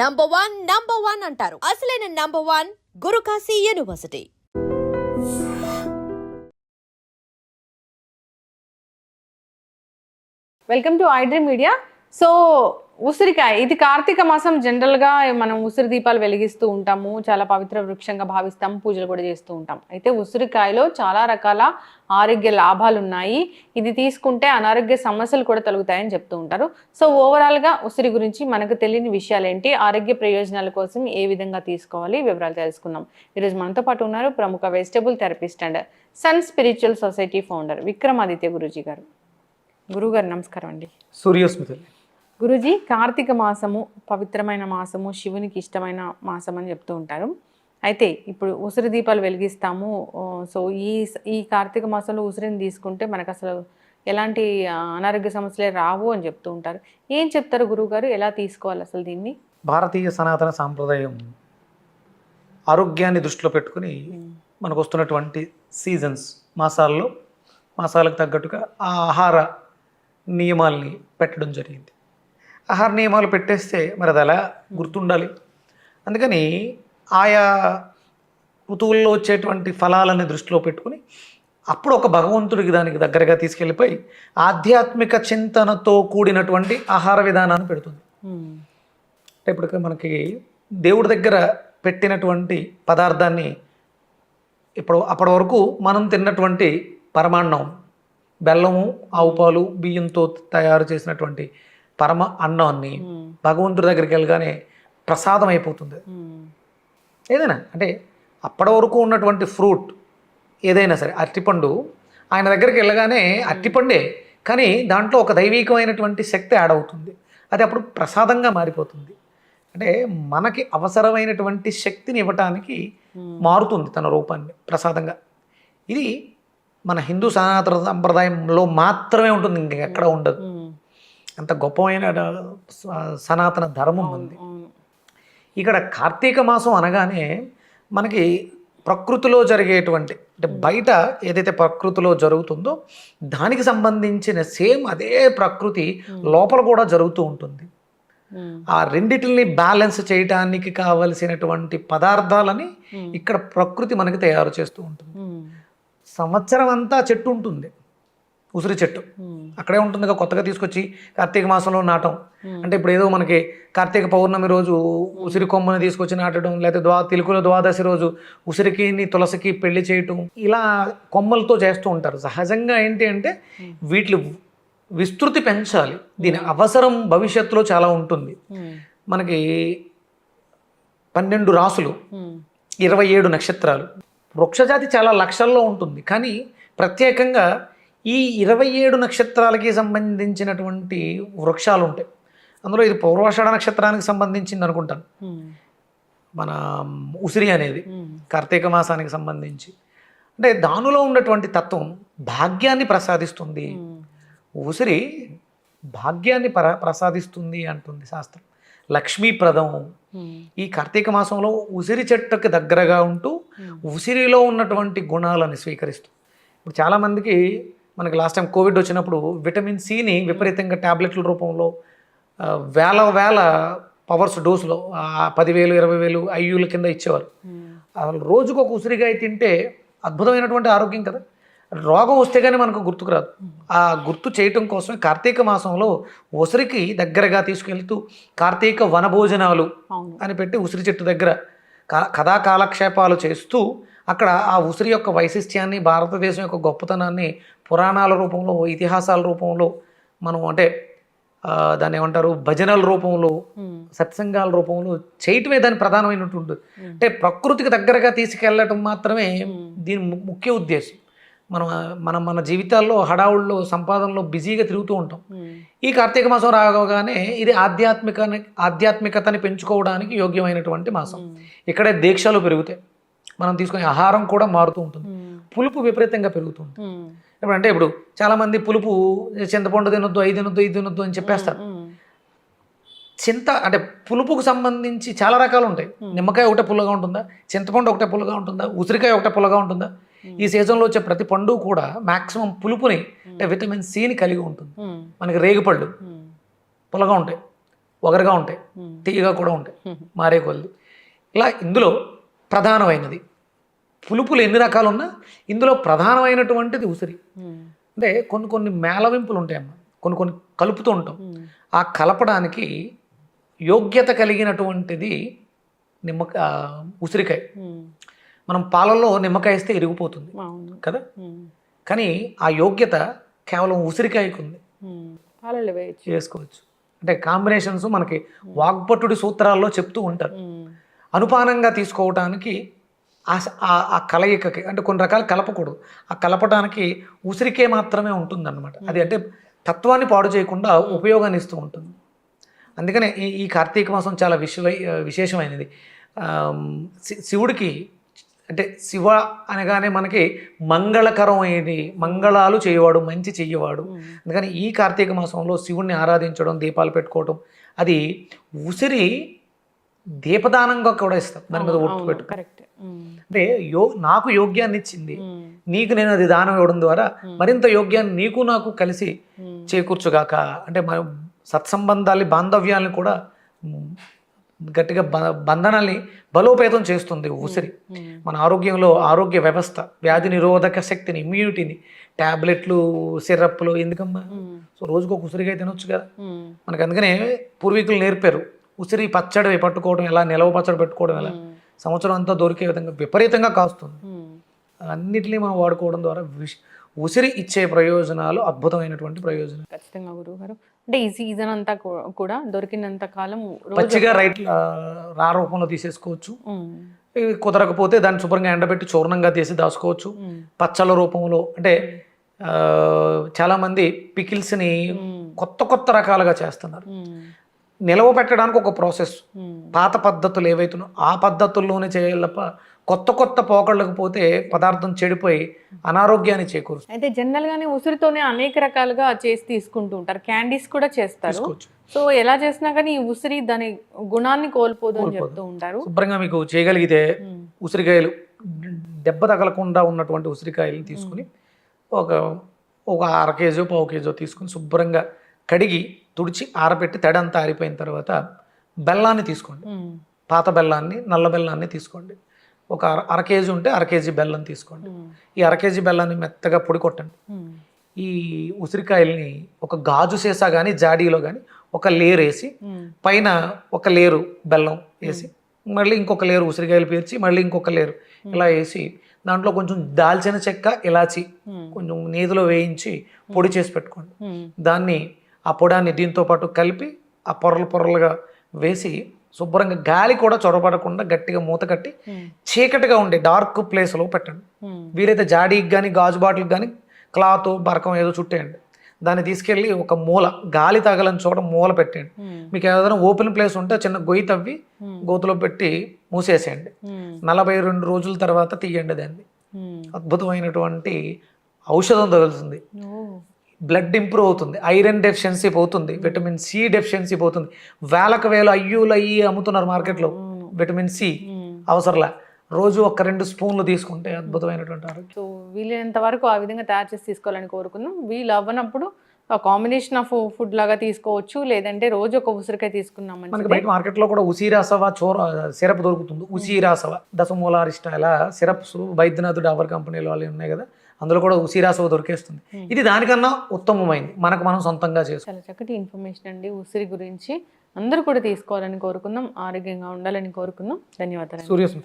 Number one number one అంటారు. అసలైన number one Gurukashi university. Welcome to iDream media so ఉసిరికాయ. ఇది కార్తీక మాసం జనరల్గా మనం ఉసిరి దీపాలు వెలిగిస్తూ ఉంటాము. చాలా పవిత్ర వృక్షంగా భావిస్తాం పూజలు కూడా చేస్తూ ఉంటాం. అయితే ఉసిరికాయలో చాలా రకాల ఆరోగ్య లాభాలు ఉన్నాయి ఇది తీసుకుంటే అనారోగ్య సమస్యలు కూడా తొలగుతాయని చెప్తూ ఉంటారు. సో ఓవరాల్గా ఉసిరి గురించి మనకు తెలియని విషయాలు ఏంటి ఆరోగ్య ప్రయోజనాల కోసం ఏ విధంగా తీసుకోవాలి? వివరాలు తెలుసుకుందాం. ఈరోజు మనతో పాటు ఉన్నారు ప్రముఖ vegetable therapist and sun spiritual society founder Vikramaditya Guruji గారు. గురువు గారు నమస్కారం అండి. సూర్యోస్మితులు. గురూజీ కార్తీక మాసము పవిత్రమైన మాసము శివునికి ఇష్టమైన మాసం అని చెప్తూ ఉంటారు. అయితే ఇప్పుడు ఉసిరి దీపాలు వెలిగిస్తాము. సో ఈ ఈ కార్తీక మాసంలో ఉసిరిని తీసుకుంటే మనకు అసలు ఎలాంటి అనారోగ్య సమస్యలే రావు అని చెప్తూ ఉంటారు. ఏం చెప్తారు గురువుగారు? ఎలా తీసుకోవాలి అసలు దీన్ని? భారతీయ సనాతన సాంప్రదాయం ఆరోగ్యాన్ని దృష్టిలో పెట్టుకుని మనకు వస్తున్నటువంటి సీజన్స్ మాసాల్లో మాసాలకు తగ్గట్టుగా ఆ ఆహార నియమాల్ని పెట్టడం జరిగింది. ఆహార నియమాలు పెట్టేస్తే మరి అది ఎలా గుర్తుండాలి అందుకని ఆయా ఋతువుల్లో వచ్చేటువంటి ఫలాలని దృష్టిలో పెట్టుకుని అప్పుడు ఒక భగవంతుడికి దానికి దగ్గరగా తీసుకెళ్ళిపోయి ఆధ్యాత్మిక చింతనతో కూడినటువంటి ఆహార విధానాన్ని పెడుతుంది. అంటే ఇప్పుడు మనకి దేవుడి దగ్గర పెట్టినటువంటి పదార్థాన్ని ఇప్పుడు అప్పటి వరకు మనం తిన్నటువంటి పరమాన్నం బెల్లము ఆవు పాలు బియ్యంతో తయారు చేసినటువంటి పరమ అన్నాన్ని. భగవంతుడి దగ్గరికి వెళ్ళగానే ప్రసాదం అయిపోతుంది. ఏదైనా అంటే అప్పటి వరకు ఉన్నటువంటి ఫ్రూట్ ఏదైనా సరే అరటిపండు ఆయన దగ్గరికి వెళ్ళగానే అరటిపండే కానీ దాంట్లో ఒక దైవికమైనటువంటి శక్తి యాడ్ అవుతుంది. అది అప్పుడు ప్రసాదంగా మారిపోతుంది. అంటే మనకి అవసరమైనటువంటి శక్తిని ఇవ్వటానికి మారుతుంది తన రూపాన్ని ప్రసాదంగా. ఇది మన హిందూ సనాతన సంప్రదాయంలో మాత్రమే ఉంటుంది ఇంకెక్కడ ఉండదు. అంత గొప్పమైన సనాతన ధర్మం ఉంది. ఇక్కడ కార్తీక మాసం అనగానే మనకి ప్రకృతిలో జరిగేటువంటి అంటే బయట ఏదైతే ప్రకృతిలో జరుగుతుందో దానికి సంబంధించిన సేమ్ అదే ప్రకృతి లోపల కూడా జరుగుతూ ఉంటుంది. ఆ రెండిటిని బ్యాలెన్స్ చేయటానికి కావలసినటువంటి పదార్థాలని ఇక్కడ ప్రకృతి మనకి తయారు చేస్తూ ఉంటుంది. సంవత్సరం అంతా చెట్టు ఉంటుంది. ఉసిరి చెట్టు. అక్కడే ఉంటుందిగా కొత్తగా తీసుకొచ్చి కార్తీక మాసంలో నాటం. అంటే ఇప్పుడు ఏదో మనకి కార్తీక పౌర్ణమి రోజు ఉసిరి కొమ్మని తీసుకొచ్చి నాటడం లేకపోతే ద్వా తిలుకుల ద్వాదశి రోజు ఉసిరికి తులసికి పెళ్ళి చేయటం ఇలా కొమ్మలతో చేస్తూ ఉంటారు. సహజంగా ఏంటి అంటే వీటి విస్తృతి పెంచాలి. దీని అవసరం భవిష్యత్తులో చాలా ఉంటుంది. మనకి పన్నెండు రాసులు. ఇరవై ఏడు నక్షత్రాలు. వృక్షజాతి చాలా లక్షల్లో ఉంటుంది. కానీ ప్రత్యేకంగా ఈ ఇరవై ఏడు నక్షత్రాలకి సంబంధించినటువంటి వృక్షాలు ఉంటాయి అందులో ఇది పౌర్వాషాఢ నక్షత్రానికి సంబంధించింది అనుకుంటాను. మన ఉసిరి అనేది. కార్తీక మాసానికి సంబంధించి అంటే దానిలో ఉన్నటువంటి తత్వం భాగ్యాన్ని ప్రసాదిస్తుంది. ఉసిరి భాగ్యాన్ని ప్ర ప్రసాదిస్తుంది అంటుంది శాస్త్రం లక్ష్మీప్రదం మ్మ్. ఈ కార్తీక మాసంలో ఉసిరి చెట్టుకి దగ్గరగా ఉంటూ ఉసిరిలో ఉన్నటువంటి గుణాలను స్వీకరిస్తూ ఇప్పుడు చాలామందికి మనకి లాస్ట్ టైం కోవిడ్ వచ్చినప్పుడు విటమిన్ సిని విపరీతంగా ట్యాబ్లెట్ల రూపంలో వేల వేల పవర్స్ డోసులో పదివేలు ఇరవై వేలు ఐయూల కింద ఇచ్చేవారు. మ్మ్. అసలు రోజుకు ఒక ఉసిరికాయ తింటే అద్భుతమైనటువంటి ఆరోగ్యం కదా. రోగం వస్తే కానీ మనకు గుర్తుకు రాదు. ఆ గుర్తు చేయటం కోసమే కార్తీక మాసంలో ఉసిరికి దగ్గరగా తీసుకెళ్తూ కార్తీక వనభోజనాలు అని పెట్టి ఉసిరి చెట్టు దగ్గర కథా కాలక్షేపాలు చేస్తూ అక్కడ ఆ ఉసిరి యొక్క వైశిష్ట్యాన్ని భారతదేశం యొక్క గొప్పతనాన్ని పురాణాల రూపంలో ఇతిహాసాల రూపంలో మనం అంటే దాన్ని ఏమంటారు? భజనల రూపంలో. సత్సంగాల రూపంలో చేయటమే దాని ప్రధానమైనటువంటి అంటే ప్రకృతికి దగ్గరగా తీసుకెళ్ళటం మాత్రమే దీని ముఖ్య ఉద్దేశం. మనం మనం మన జీవితాల్లో హడావుల్లో సంపాదనలో బిజీగా తిరుగుతూ ఉంటాం. ఈ కార్తీక మాసం రాగానే ఇది ఆధ్యాత్మిక ఆధ్యాత్మికతని పెంచుకోవడానికి యోగ్యమైనటువంటి మాసం. ఇక్కడే దీక్షలు పెరుగుతాయి. మనం తీసుకునే ఆహారం కూడా మారుతూ ఉంటుంది. పులుపు విపరీతంగా పెరుగుతుంది. ఇప్పుడు అంటే ఇప్పుడు చాలామంది పులుపు చింతపండు తినొద్దు ఐదు తినొద్దు ఐదు తినొద్దు అని చెప్పేస్తారు. చింత అంటే పులుపుకు సంబంధించి చాలా రకాలు ఉంటాయి. నిమ్మకాయ ఒకటే పుల్లగా ఉంటుందా? చింతపండు ఒకటే పుల్లగా ఉంటుందా? ఉసిరికాయ ఒకటే పుల్లగా ఉంటుందా? ఈ సీజన్లో వచ్చే ప్రతి పండు కూడా మాక్సిమం పులుపుని అంటే విటమిన్ సిని కలిగి ఉంటుంది. మనకి రేగిపళ్ళు. పుల్లగా ఉంటాయి ఒగరుగా ఉంటాయి తీయగా కూడా ఉంటాయి మారే కొద్ది ఇలా ఇందులో ప్రధానమైనది పులుపులు ఎన్ని రకాలు ఉన్నా ఇందులో ప్రధానమైనటువంటిది ఉసిరి. అంటే కొన్ని కొన్ని మేళవింపులు ఉంటాయమ్మా. కొన్ని కొన్ని కలుపుతూ ఉంటాం. ఆ కలపడానికి యోగ్యత కలిగినటువంటిది నిమ్మక ఆ, ఉసిరికాయ. మనం పాలల్లో నిమ్మకాయ వేస్తే ఇరిగిపోతుంది. కదా? కానీ ఆ యోగ్యత కేవలం ఉసిరికాయకు ఉంది చేసుకోవచ్చు అంటే కాంబినేషన్స్ మనకి వాగ్భటుడి సూత్రాల్లో చెప్తూ ఉంటారు. అనుపానంగా తీసుకోవటానికి ఆ కలయికకి అంటే కొన్ని రకాలు కలపకూడదు. ఆ కలపడానికి ఉసిరికే మాత్రమే ఉంటుందన్నమాట. అది అంటే తత్వాన్ని పాడు చేయకుండా ఉపయోగాన్ని ఇస్తూ ఉంటుంది. అందుకనే ఈ ఈ కార్తీక మాసం చాలా విశ్వ విశేషమైనది. శివుడికి అంటే శివ అనగానే మనకి మంగళకరమైనది మంగళాలు చేయవాడు మంచి చెయ్యవాడు. అందుకని ఈ కార్తీక మాసంలో శివుణ్ణి ఆరాధించడం దీపాలు పెట్టుకోవడం అది ఉసిరి దీపదానంగా కూడా ఇస్తాం. దాని మీద ఒట్టు పెట్టు కరెక్ట్ అంటే యో నాకు యోగ్యాన్ని ఇచ్చింది. నీకు నేను అది దానం ఇవ్వడం ద్వారా మరింత యోగ్యాన్ని నీకు నాకు కలిసి చేకూర్చుగాక అంటే మన సత్సంబంధాలు బాంధవ్యాలను కూడా గట్టిగా బ- బంధనాల్ని బలోపేతం చేస్తుంది ఉసిరి. మన ఆరోగ్యంలో ఆరోగ్య వ్యవస్థ వ్యాధి నిరోధక శక్తిని ఇమ్యూనిటీని ట్యాబ్లెట్లు సిరప్లు ఎందుకమ్మా? సో రోజుకు ఒక ఉసిరికాయ తినొచ్చు కదా. మనకు అందుకనే పూర్వీకులు నేర్పారు. ఉసిరి పచ్చడి పట్టుకోవడం ఎలా నిలవ పచ్చడి పెట్టుకోవడం ఎలా సంవత్సరం అంతా దొరికే విధంగా విపరీతంగా కాస్తుంది. అన్నిటినీ మనం వాడుకోవడం ద్వారా విష్- ఉసిరి ఇచ్చే ప్రయోజనాలు అద్భుతమైనటువంటి ప్రయోజనం ఖచ్చితంగా గురువు గారు అంటే ఈ సీజన్ అంతా కూడా దొరికినంత కాలం పచ్చిగా రైట్ రా రూపంలో తీసేసుకోవచ్చు. కుదరకపోతే దాన్ని శుభ్రంగా ఎండబెట్టి చూర్ణంగా తీసి దాచుకోవచ్చు. పచ్చళ్ళ రూపంలో అంటే ఆ, చాలా మంది పికిల్స్ని కొత్త కొత్త రకాలుగా చేస్తున్నారు. నిలవ పెట్టడానికి ఒక ప్రాసెస్. పాత పద్ధతులు ఏవైతున్నాయో ఆ పద్ధతుల్లోనే చేయాలి తప్ప కొత్త కొత్త పోకళ్ళకు పోతే పదార్థం చెడిపోయి అనారోగ్యాన్ని చేకూరుస్తుంది. అయితే జనరల్ గానే ఉసిరితోనే అనేక రకాలుగా చేసి తీసుకుంటూ ఉంటారు. క్యాండీస్ కూడా చేస్తారు. సో ఎలా చేసినా కానీ ఈ ఉసిరి దాని గుణాన్ని కోల్పోదు అని చెప్తూ ఉంటారు. శుభ్రంగా మీకు చేయగలిగితే ఉసిరికాయలు దెబ్బ తగలకుండా ఉన్నటువంటి ఉసిరికాయలు తీసుకుని ఒక ఒక అర కేజీ పావు కేజీ తీసుకుని శుభ్రంగా కడిగి తుడిచి ఆరబెట్టి తడంతా ఆరిపోయిన తర్వాత బెల్లాన్ని తీసుకోండి. పాత బెల్లాన్ని నల్ల బెల్లాన్ని తీసుకోండి. ఒక అర అర కేజీ ఉంటే అర కేజీ బెల్లం తీసుకోండి. ఈ అర కేజీ బెల్లాన్ని మెత్తగా పొడి కొట్టండి. ఈ ఉసిరికాయల్ని ఒక గాజు సీసా కానీ జాడీలో కానీ ఒక లేయర్ వేసి పైన ఒక లేరు బెల్లం వేసి మళ్ళీ ఇంకొక లేరు ఉసిరికాయలు పేర్చి మళ్ళీ ఇంకొక లేరు ఇలా వేసి దాంట్లో కొంచెం దాల్చిన చెక్క ఇలాచి కొంచెం నేతిలో వేయించి పొడి చేసి పెట్టుకోండి. దాన్ని ఆ పొడాన్ని దీంతో పాటు కలిపి ఆ పొరలు పొరలుగా వేసి శుభ్రంగా గాలి కూడా చొరబడకుండా గట్టిగా మూత కట్టి చీకటిగా ఉండే డార్క్ ప్లేస్లో పెట్టండి. వీలైతే జాడీకి కానీ గాజు బాటిల్కి కానీ క్లాత్ బరకం ఏదో చుట్టేయండి. దాన్ని తీసుకెళ్ళి ఒక మూల గాలి తగలని చోట మూల పెట్టేయండి. మీకు ఏదైనా ఓపెన్ ప్లేస్ ఉంటే చిన్న గొయ్యి తవ్వి గోతులో పెట్టి మూసేసేయండి. నలభై రెండు రోజుల తర్వాత తీయండి దాన్ని. అద్భుతమైనటువంటి ఔషధం తగులుతుంది. బ్లడ్ ఇంప్రూవ్ అవుతుంది ఐరన్ డెఫిషియన్సీ పోతుంది విటమిన్ సి డెఫిషియన్సీ పోతుంది. వేలకు వేలు అయ్యూలు అయ్యి అమ్ముతున్నారు మార్కెట్లో. Vitamin C. అవసరంలా. రోజు ఒక రెండు స్పూన్లు తీసుకుంటే అద్భుతమైనటువంటి ఆరోగ్యం. సో వీలైనంత వరకు ఆ విధంగా తయారు చేసి తీసుకోవాలని కోరుకుందాం. వీలు అవ్వనప్పుడు కాంబినేషన్ ఆఫ్ ఫుడ్ లాగా తీసుకోవచ్చు లేదంటే రోజు ఒక ఉసిరికాయ తీసుకున్నాం మనకి బయట మార్కెట్లో కూడా ఉసీరాసవ చోర సిరప్ దొరుకుతుంది. ఉసీరాసవ దశమూలారిష్ట ఇలా సిరప్స్ వైద్యనాథ్ డాబర్ కంపెనీలో వాళ్ళు ఉన్నాయి కదా అందులో కూడా ఉసీరాసవ దొరికేస్తుంది. ఇది దానికన్నా ఉత్తమమైంది. మనకు మనం సొంతంగా చేసుకోవాలి చాలా చక్కటి ఇన్ఫర్మేషన్ అండి ఉసిరి గురించి. అందరూ కూడా తీసుకోవాలని కోరుకుందాం. ఆరోగ్యంగా ఉండాలని కోరుకుందాం. ధన్యవాదాలు సూర్యస్మిత